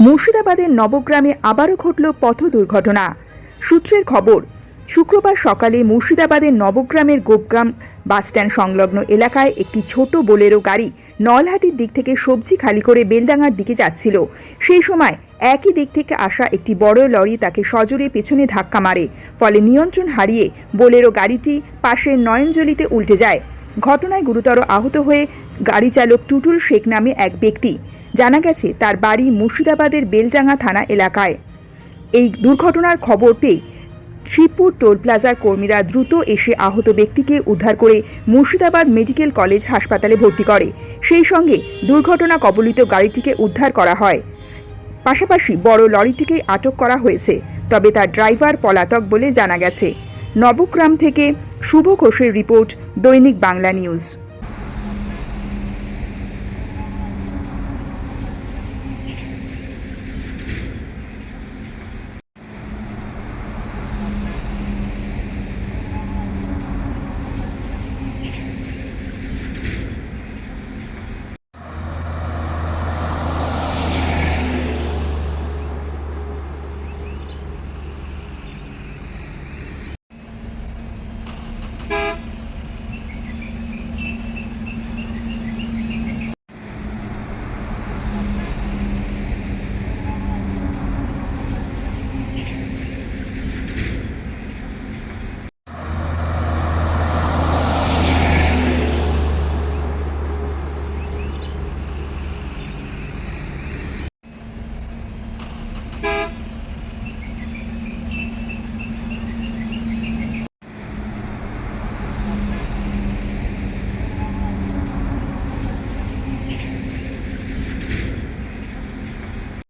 মুর্শিদাবাদের নবগ্রামে আবারও ঘটল পথ দুর্ঘটনা। সূত্রের খবর, শুক্রবার সকালে মুর্শিদাবাদের নবগ্রামের গোপগ্রাম বাসস্ট্যান্ড সংলগ্ন এলাকায় একটি ছোট বোলেরো গাড়ি নলহাটির দিক থেকে সবজি খালি করে বেলডাঙ্গার দিকে যাচ্ছিল। সেই সময় একই দিক থেকে আসা একটি বড় লরি তাকে সজোরে পেছনে ধাক্কা মারে, ফলে নিয়ন্ত্রণ হারিয়ে বোলেরো গাড়িটি পাশের নয়নজলিতে উল্টে যায়। ঘটনায় গুরুতর আহত হয়ে গাড়ি চালক টুটুল শেখ নামে এক ব্যক্তি জানা গেছে তার বাড়ি মুর্শিদাবাদের বেলডাঙ্গা থানা এলাকায়। এই দুর্ঘটনার খবর পেয়ে শিবপুর টোল প্লাজার কর্মীরা দ্রুত এসে আহত ব্যক্তিকে উদ্ধার করে মুর্শিদাবাদ মেডিকেল কলেজ হাসপাতালে ভর্তি করে। সেই সঙ্গে দুর্ঘটনা কবলিত গাড়িটিকে উদ্ধার করা হয়। পাশাপাশি বড় লরিটিকে আটক করা হয়েছে, তবে তার ড্রাইভার পলাতক বলে জানা গেছে। নবগ্রাম থেকে শুভ ঘোষের রিপোর্ট দৈনিক বাংলা নিউজ।